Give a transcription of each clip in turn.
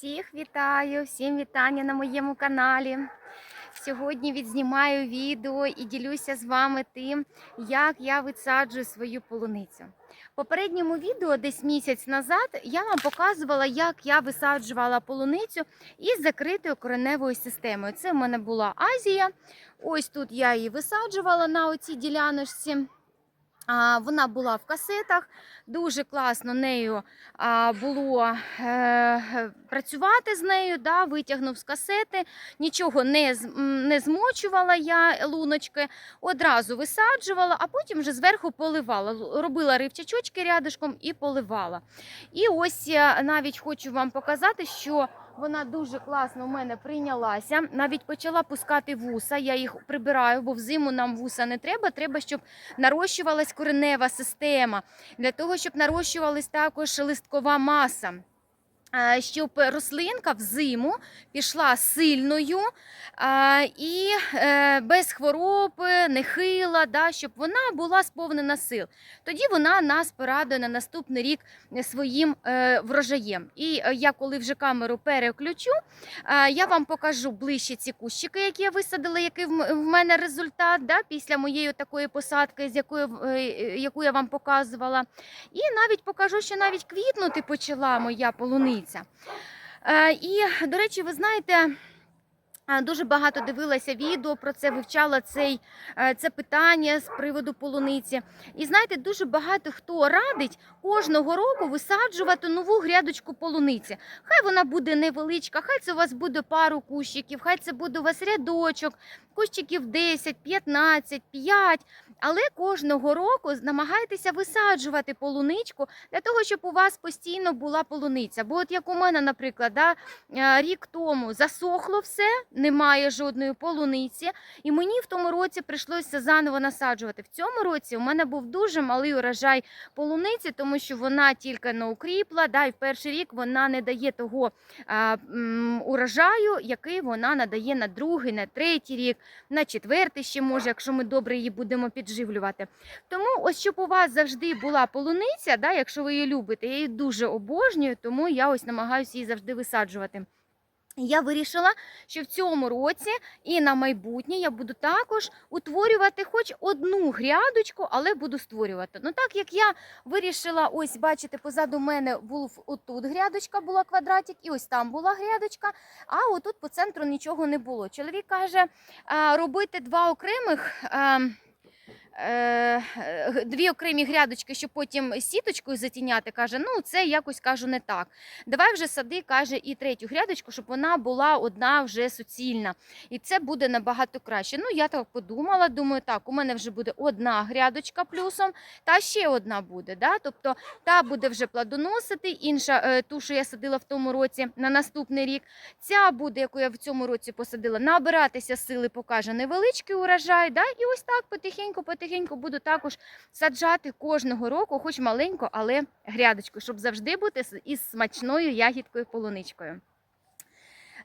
Всіх вітаю, всім вітання на моєму каналі. Сьогодні відзнімаю відео і ділюся з вами тим, як я висаджую свою полуницю. Попередньому відео, десь місяць назад, я вам показувала, як я висаджувала полуницю із закритою кореневою системою. Це в мене була Азія. Ось тут я її висаджувала на оцій діляночці. Вона була в касетах, дуже класно нею було е, працювати з нею, да, витягнув з касети, нічого не, не змочувала я луночки, одразу висаджувала, а потім вже зверху поливала. Робила ривчачочки рядишком і поливала. І ось навіть хочу вам показати, що вона дуже класно у мене прийнялася. Навіть почала пускати вуса. Я їх прибираю, бо взиму нам вуса не треба. Треба, щоб нарощувалась коренева система, для того, щоб нарощувалась також листкова маса. Е, Щоб рослинка взиму пішла сильною і е, без хвороби, нехила, да, щоб вона була сповнена сил. Тоді вона нас порадує на наступний рік своїм е, врожаєм. І е, я, коли вже камеру переключу, е, я вам покажу ближче ці кущики, які я висадила, який в мене результат після моєї такої посадки, з якої, в- е, е, яку я вам показувала. І навіть покажу, що навіть квітнути почала моя полуниця. Е, І, до речі, ви знаєте. Дуже багато дивилася відео про це, вивчала цей, е, це питання з приводу полуниці. І знаєте, дуже багато хто радить кожного року висаджувати нову грядочку полуниці. Хай вона буде невеличка, хай це у вас буде пару кущиків, хай це буде у вас рядочок, кущиків 10, 15, 5. Але кожного року намагайтеся висаджувати полуничку для того, щоб у вас постійно була полуниця. Бо от як у мене, наприклад, да, е, рік тому засохло все, немає жодної полуниці, і мені в тому році прийшлося заново насаджувати. В цьому році у мене був дуже малий урожай полуниці, тому що вона тільки не укріпла, да, і в перший рік вона не дає того а, м, урожаю, який вона надає на другий, на третій рік, на четвертий ще може, якщо ми добре її будемо підживлювати. Тому ось щоб у вас завжди була полуниця, да, якщо ви її любите, я її дуже обожнюю, тому я ось намагаюся її завжди висаджувати. Я вирішила, що в цьому році і на майбутнє я буду також утворювати хоч одну грядочку, але буду створювати. Ну так як я вирішила, ось бачите, позаду мене був отут грядочка, була квадратик, і ось там була грядочка, а отут по центру нічого не було. Чоловік каже, робити два окремих. Е, Дві окремі грядочки, щоб потім сіточкою затіняти, каже, ну це якось кажу не так. Давай вже сади, каже, і третю грядочку, щоб вона була одна вже суцільна. І це буде набагато краще. Ну, я так подумала, думаю, так, у мене вже буде одна грядочка плюсом, та ще одна буде. Да? Тобто та буде вже плодоносити, інша, е, ту, що я садила в тому році на наступний рік. Ця буде, яку я в цьому році посадила, набиратися сили, покаже невеличкий урожай. Да? І ось так потихеньку, потихеньку буду також саджати кожного року, хоч маленько, але грядочку, щоб завжди бути із смачною ягідкою полуничкою.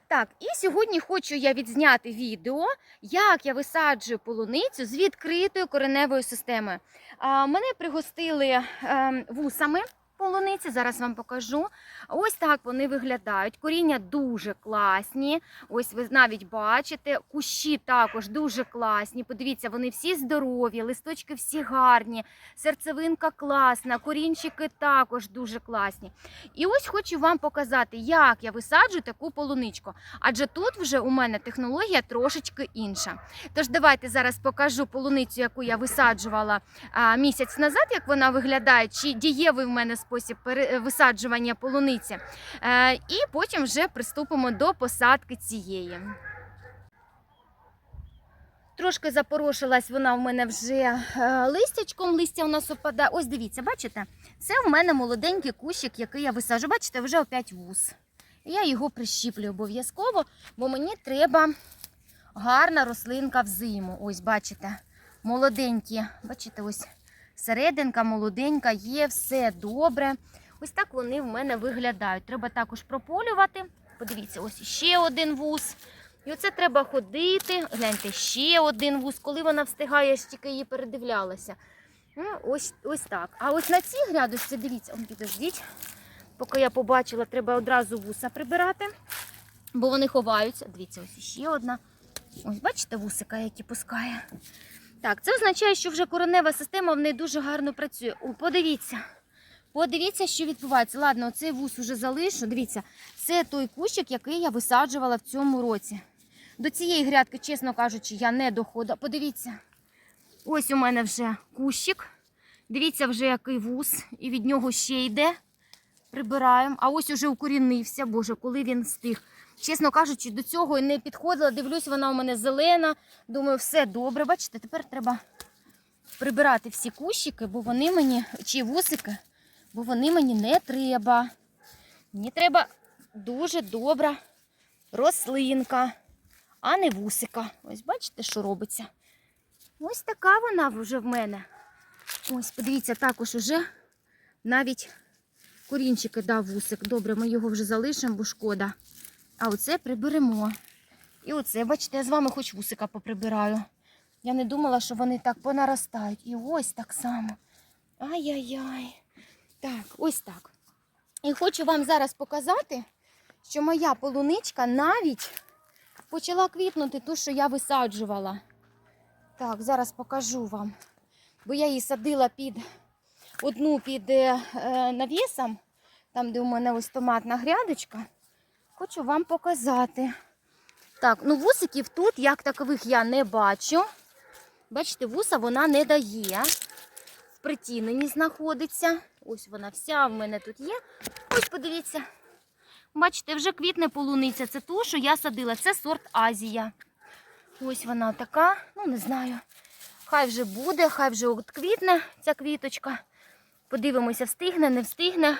Так, і сьогодні хочу я відзняти відео, як я висаджую полуницю з відкритою кореневою системою. Мене пригостили ем, вусами полуниці, зараз вам покажу. Ось так вони виглядають. Коріння дуже класні. Ось ви навіть бачите, кущі також дуже класні. Подивіться, вони всі здорові, листочки всі гарні, серцевинка класна, корінчики також дуже класні. І ось хочу вам показати, як я висаджую таку полуничку. Адже тут вже у мене технологія трошечки інша. Тож давайте зараз покажу полуницю, яку я висаджувала місяць назад, як вона виглядає, чи дієвий в мене спосіб пере- висаджування полуниці. Е, і потім вже приступимо до посадки цієї. Трошки запорошилась вона в мене вже е, листячком. Листя у нас опадає. Ось дивіться, бачите? Це в мене молоденький кущик, який я висаджу. Бачите, вже опять вуз. Я його прищіплю обов'язково, бо мені треба гарна рослинка взиму. Ось, бачите, молоденькі. Бачите, ось серединка молоденька, є, все добре. Ось так вони в мене виглядають. Треба також прополювати. Подивіться, ось ще один вуз. І оце треба ходити. Гляньте, ще один вуз. Коли вона встигає, я ж тільки її передивлялася. Ну, ось, ось так. А ось на цій грядочці, дивіться, он, підождіть. Поки я побачила, треба одразу вуса прибирати, бо вони ховаються. Дивіться, ось ще одна. Ось, бачите, вусика, які пускає. Так, це означає, що вже коренева система в неї дуже гарно працює. О, подивіться. Подивіться, що відбувається. Ладно, оцей вус уже залишу. Дивіться, це той кущик, який я висаджувала в цьому році. До цієї грядки, чесно кажучи, я не доходила. Подивіться, ось у мене вже кущик. Дивіться, вже який вус, і від нього ще йде. Прибираємо. А ось уже укорінився. Боже, коли він встиг. Чесно кажучи, до цього не підходила. Дивлюсь, вона у мене зелена. Думаю, все добре. Бачите, тепер треба прибирати всі кущики, бо вони мені, чи вусики, бо вони мені не треба. Мені треба дуже добра рослинка, а не вусика. Ось бачите, що робиться. Ось така вона вже в мене. Ось, подивіться, також уже навіть корінчики дав вусик. Добре, ми його вже залишимо, бо шкода. А оце приберемо. І оце, бачите, я з вами хоч вусика поприбираю. Я не думала, що вони так понаростають. І ось так само. Ай-яй-яй. Так, ось так. І хочу вам зараз показати, що моя полуничка навіть почала квітнути ту, що я висаджувала. Так, зараз покажу вам. Бо я її садила під одну під е, е, навісом, там, де у мене ось томатна грядочка. Хочу вам показати. Так, ну вусиків тут, як такових, я не бачу. Бачите, вуса вона не дає. В притіненні знаходиться. Ось вона вся в мене тут є. Ось подивіться. Бачите, вже квітне полуниця. Це ту, що я садила. Це сорт Азія. Ось вона така, ну не знаю. Хай вже буде, хай вже квітне ця квіточка. Подивимося, встигне, не встигне.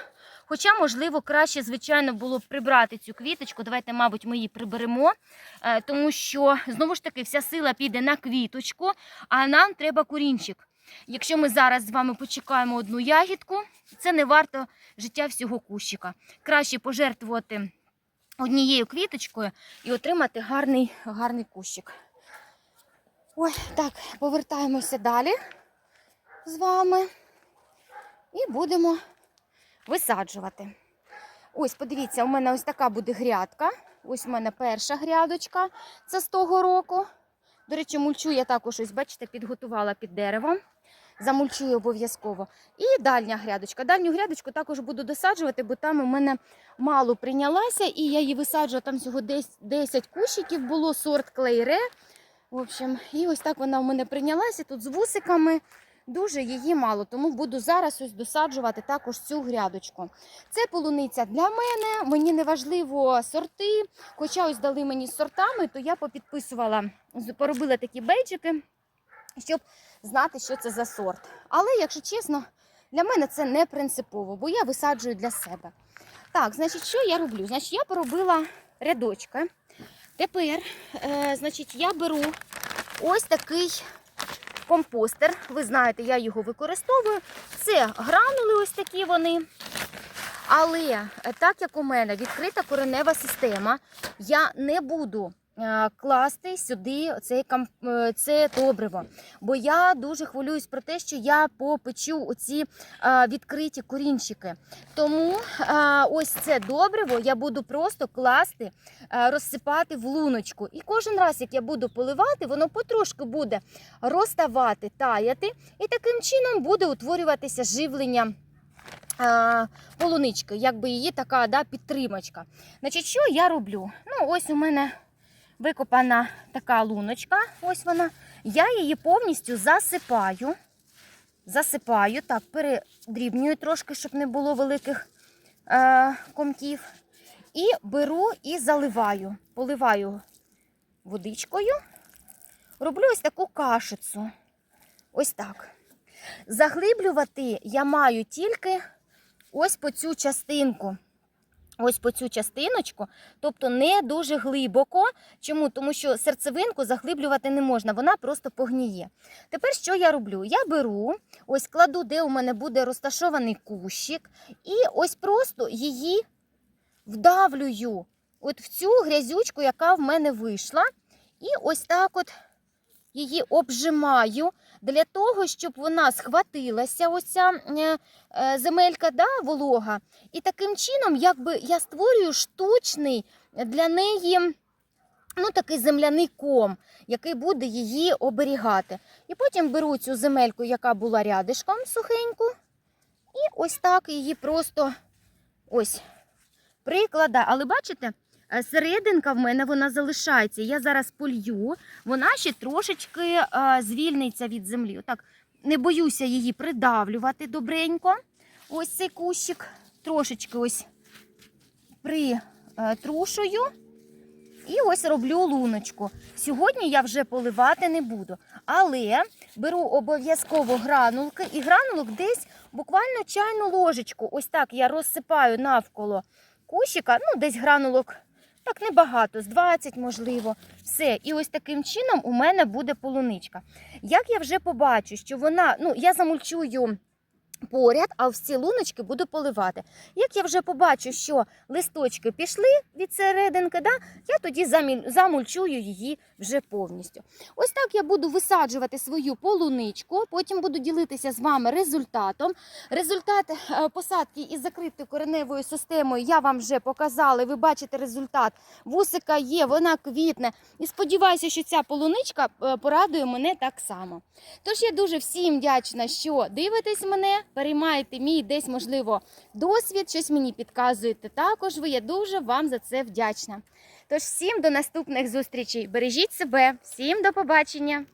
Хоча, можливо, краще, звичайно, було б прибрати цю квіточку. Давайте, мабуть, ми її приберемо, е, тому що знову ж таки вся сила піде на квіточку, а нам треба корінчик. Якщо ми зараз з вами почекаємо одну ягідку, це не варто життя всього кущика. Краще пожертвувати однією квіточкою і отримати гарний, гарний кущик. Ой, так, повертаємося далі з вами і будемо висаджувати. Ось, подивіться, у мене ось така буде грядка. Ось у мене перша грядочка, це з того року. До речі, мульчу я також ось, бачите, підготувала під деревом. Замульчую обов'язково. І дальня грядочка. Дальню грядочку також буду досаджувати, бо там у мене мало прийнялася, і я її висаджую, там всього 10 кущиків було, сорт клейре. В общем, і ось так вона у мене прийнялася тут з вусиками. Дуже її мало, тому буду зараз ось досаджувати також цю грядочку. Це полуниця для мене. Мені не важливо сорти. Хоча ось дали мені сортами, то я попідписувала, поробила такі бейджики, щоб знати, що це за сорт. Але, якщо чесно, для мене це не принципово, бо я висаджую для себе. Так, значить, що я роблю? Значить, я поробила рядочки. Тепер, е, значить, я беру ось такий компостер. Ви знаєте, я його використовую. Це гранули ось такі вони. Але е, так як у мене відкрита коренева система, я не буду класти сюди цей, е, це добриво. Бо я дуже хвилююсь про те, що я попечу оці е, відкриті корінчики. Тому е, ось це добриво я буду просто класти, е, розсипати в луночку. І кожен раз, як я буду поливати, воно потрошки буде розставати, таяти, і таким чином буде утворюватися живлення. е, Полунички, якби її така да, підтримочка. Значить, що я роблю? Ну, ось у мене викопана така луночка. Ось вона. Я її повністю засипаю. Засипаю, так, передрібнюю трошки, щоб не було великих е, комків. І беру і заливаю. Поливаю водичкою. Роблю ось таку кашицю. Ось так. Заглиблювати я маю тільки ось по цю частинку. Ось по цю частиночку, тобто не дуже глибоко. Чому? Тому що серцевинку заглиблювати не можна, вона просто погніє. Тепер що я роблю? Я беру, ось кладу, де у мене буде розташований кущик, і ось просто її вдавлюю от в цю грязючку, яка в мене вийшла. І ось так от її обжимаю для того, щоб вона схватилася, оця е, е, земелька да, волога. І таким чином, якби я створюю штучний для неї ну, такий земляний ком, який буде її оберігати. І потім беру цю земельку, яка була рядишком сухеньку, і ось так її просто ось прикладаю. Але бачите, серединка в мене вона залишається. Я зараз полью, вона ще трошечки е, звільниться від землі. Отак, не боюся її придавлювати добренько. Ось цей кущик трошечки ось притрушую. І ось роблю луночку. Сьогодні я вже поливати не буду, але беру обов'язково гранулки і гранулок десь буквально чайну ложечку. Ось так я розсипаю навколо кущика, ну десь гранулок. Так небагато, з 20, можливо, все. І ось таким чином у мене буде полуничка. Як я вже побачу, що вона, ну я замульчую поряд, а всі луночки буду поливати. Як я вже побачу, що листочки пішли від серединки, да, я тоді замульчую її вже повністю. Ось так я буду висаджувати свою полуничку, потім буду ділитися з вами результатом. Результат е, посадки із закритою кореневою системою я вам вже показала. Ви бачите результат. Вусика є, вона квітне. І сподіваюся, що ця полуничка е, порадує мене так само. Тож я дуже всім вдячна, що дивитесь мене, переймаєте мій десь, можливо, досвід, щось мені підказуєте. Також ви я дуже вам за це вдячна. Тож всім до наступних зустрічей. Бережіть себе, всім до побачення!